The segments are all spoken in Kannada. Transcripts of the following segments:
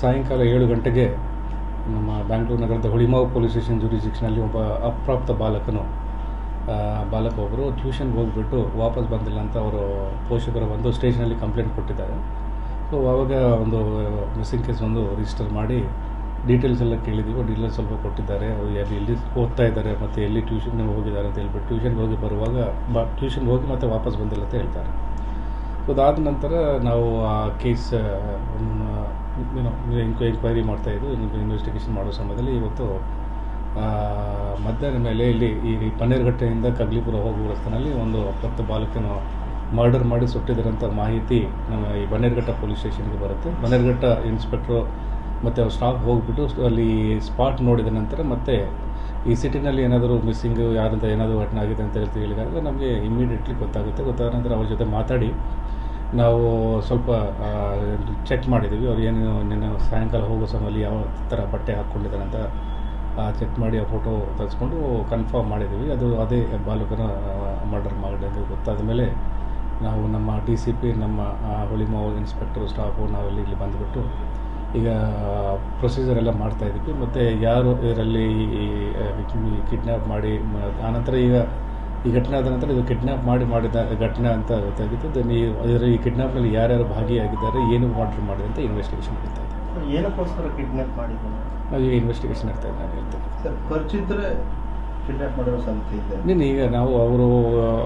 ಸಾಯಂಕಾಲ ಏಳು ಗಂಟೆಗೆ ನಮ್ಮ ಬ್ಯಾಂಗ್ಳೂರು ನಗರದ ಹುಳಿಮಾವು ಪೊಲೀಸ್ ಸ್ಟೇಷನ್ ಜುರಿಸಿಕ್ಷನಲ್ಲಿ ಒಬ್ಬ ಅಪ್ರಾಪ್ತ ಬಾಲಕನು ಬಾಲಕ ಒಬ್ಬರು ಟ್ಯೂಷನ್ಗೆ ಹೋಗಿಬಿಟ್ಟು ವಾಪಸ್ ಬಂದಿಲ್ಲ ಅಂತ ಅವರು ಪೋಷಕರು ಬಂದು ಸ್ಟೇಷನಲ್ಲಿ ಕಂಪ್ಲೇಂಟ್ ಕೊಟ್ಟಿದ್ದಾರೆ. ಸೊ ಆವಾಗ ಒಂದು, ಮಿಸ್ಸಿಂಗ್ ಕೇಸ್ ಒಂದು ರಿಜಿಸ್ಟರ್ ಮಾಡಿ ಡೀಟೇಲ್ಸ್ ಎಲ್ಲ ಕೇಳಿದ್ದೀವಿ ಡೀಟೇಲ್ಸ್ ಸ್ವಲ್ಪ ಕೊಟ್ಟಿದ್ದಾರೆ. ಎಲ್ಲಿ ಎಲ್ಲಿ ಓದ್ತಾ ಇದ್ದಾರೆ ಮತ್ತು ಎಲ್ಲಿ ಟ್ಯೂಷನ್ಗೆ ಹೋಗಿದ್ದಾರೆ ಅಂತ ಹೇಳ್ಬಿಟ್ಟು ಟ್ಯೂಷನ್ಗೆ ಹೋಗಿ ಬರುವಾಗ ಬ, ಟ್ಯೂಷನ್ಗೆ ಹೋಗಿ ಮತ್ತೆ ವಾಪಸ್ ಬಂದಿಲ್ಲ ಅಂತ ಹೇಳ್ತಾರೆ. ಸೊ ಅದಾದ ನಂತರ ನಾವು ಆ ಕೇಸ್ ಏನೋ ಎಂಕ್ವೈರಿ ಮಾಡ್ತಾ ಇದ್ದು ಇನ್ವೆಸ್ಟಿಗೇಷನ್ ಮಾಡೋ ಸಮಯದಲ್ಲಿ ಇವತ್ತು ಮಧ್ಯಾಹ್ನ ಮೇಲೆ ಇಲ್ಲಿ ಈ ಪನ್ನೀರ್ಘಟ್ಟೆಯಿಂದ ಕಗ್ಲಿಪುರ ಹೋಗುವ ರಸ್ತೆಯಲ್ಲಿ ಒಂದು ಹತ್ತು ಬಾಲಕನ ಮರ್ಡರ್ ಮಾಡಿ ಸುಟ್ಟಿದ್ದಾರಂಥ ಮಾಹಿತಿ ನಮ್ಮ ಈ ಬನ್ನೇರ್ಘಟ್ಟ ಪೊಲೀಸ್ ಸ್ಟೇಷನ್ಗೆ ಬರುತ್ತೆ. ಬನ್ನೇರ್ಘಟ್ಟ ಇನ್ಸ್ಪೆಕ್ಟ್ರು ಮತ್ತು ಅವ್ರ ಸ್ಟಾಫ್ ಹೋಗಿಬಿಟ್ಟು ಅಲ್ಲಿ ಸ್ಪಾಟ್ ನೋಡಿದ ನಂತರ ಮತ್ತೆ ಈ ಸಿಟಿನಲ್ಲಿ ಏನಾದರೂ ಮಿಸ್ಸಿಂಗ್ ಯಾರಂತ ಏನಾದರೂ ಘಟನೆ ಆಗಿದೆ ಅಂತ ಹೇಳ್ತಿ ಹೇಳಿದಾಗ ನಮಗೆ ಇಮ್ಮಿಡಿಯೇಟ್ಲಿ ಗೊತ್ತಾಗುತ್ತೆ. ಗೊತ್ತಾದ ನಂತರ ಅವ್ರ ಜೊತೆ ಮಾತಾಡಿ ನಾವು ಸ್ವಲ್ಪ ಚೆಕ್ ಮಾಡಿದ್ದೀವಿ ಅವ್ರು ಏನು ನಿನ್ನೆ ಸಾಯಂಕಾಲ ಹೋಗೋ ಸಮಯದಲ್ಲಿ ಯಾವ ಥರ ಬಟ್ಟೆ ಹಾಕ್ಕೊಂಡಿದ್ದಾರೆ ಅಂತ ಚೆಕ್ ಮಾಡಿ ಆ ಫೋಟೋ ತೆಗೆಸ್ಕೊಂಡು ಕನ್ಫರ್ಮ್ ಮಾಡಿದ್ದೀವಿ ಅದು ಅದೇ ಬಾಲಕನ ಮರ್ಡರ್ ಮಾಡಿದ್ದು ಗೊತ್ತಾದ ಮೇಲೆ ನಾವು ನಮ್ಮ ಡಿ ಸಿ ಪಿ ನಮ್ಮ ಹುಳಿಮಾವು ಇನ್ಸ್ಪೆಕ್ಟರ್ ಸ್ಟಾಫು ನಾವೆಲ್ಲ ಇಲ್ಲಿ ಬಂದುಬಿಟ್ಟು ಈಗ ಪ್ರೊಸೀಜರ್ ಎಲ್ಲ ಮಾಡ್ತಾ ಇದ್ದೀವಿ. ಮತ್ತು ಯಾರು ಇದರಲ್ಲಿ ಕಿಡ್ನ್ಯಾಪ್ ಮಾಡಿ ಆನಂತರ ಈಗ ಈ ಘಟನೆ ಆದ ನಂತರ ಇದು ಕಿಡ್ನಾಪ್ ಮಾಡಿ ಮಾಡಿದ ಘಟನೆ ಅಂತ ಗೊತ್ತಾಗಿತ್ತು. ದೆನ್ ಈ ಇದರ ಈ ಕಿಡ್ನ್ಯಾಪ್ನಲ್ಲಿ ಯಾರ್ಯಾರು ಭಾಗಿಯಾಗಿದ್ದಾರೆ ಏನು ಮಾಡ್ರ್ ಮಾಡಿದೆ ಅಂತ ಇನ್ವೆಸ್ಟಿಗೇಷನ್ ನಡೀತಾ ಇದೆ. ಏನಕ್ಕೋಸ್ಕರ ಕಿಡ್ನಾಪ್ ನಾವು ಈಗ ಇನ್ವೆಸ್ಟಿಗೇಷನ್ ಇರ್ತಾ ಇದೆ ನಾನು ಹೇಳ್ತೇನೆ. ಸರ್ ಪರಿಚಿತರೆ ಕಿಡ್ನಾಪ್ ಮಾಡಿರೋ ಸಾಧ್ಯತೆ ಇದೆ. ನೀನು ಈಗ ನಾವು ಅವರು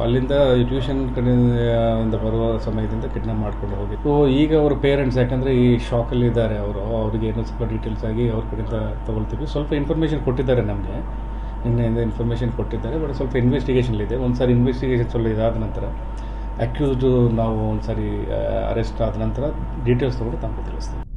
ಅಲ್ಲಿಂದ ಟ್ಯೂಷನ್ ಕಡೆಯಿಂದ ಬರುವ ಸಮಯದಿಂದ ಕಿಡ್ನಾಪ್ ಮಾಡ್ಕೊಂಡು ಹೋಗಿ. ಸೊ ಈಗ ಅವ್ರ ಪೇರೆಂಟ್ಸ್ ಯಾಕಂದರೆ ಈ ಶಾಕಲ್ಲಿ ಇದ್ದಾರೆ ಅವರು ಅವರಿಗೆ ಏನೋ ಸ್ವಲ್ಪ ಡೀಟೇಲ್ಸ್ ಆಗಿ ಅವ್ರ ಕಡೆಯಿಂದ ತೊಗೊಳ್ತೀವಿ. ಸ್ವಲ್ಪ ಇನ್ಫಾರ್ಮೇಷನ್ ಕೊಟ್ಟಿದ್ದಾರೆ ನಮಗೆ. ನಿನ್ನೆಯಿಂದ ಇನ್ಫಾರ್ಮೇಷನ್ ಕೊಟ್ಟಿದ್ದಾರೆ ಬಟ್ ಸ್ವಲ್ಪ ಇನ್ವೆಸ್ಟಿಗೇಷನ್ ಇದೆ. ಒಂದು ಸಾರಿ ಇನ್ವೆಸ್ಟಿಗೇಷನ್ ಸ್ವಲ್ಪ ಇದಾದ ನಂತರ ಅಕ್ಯೂಸ್ಡು ನಾವು ಒಂದು ಸಾರಿ ಅರೆಸ್ಟ್ ಆದ ನಂತರ ಡೀಟೇಲ್ಸ್ ತೊಗೊಂಡು ತಮಗೆ ತಿಳಿಸ್ತೀವಿ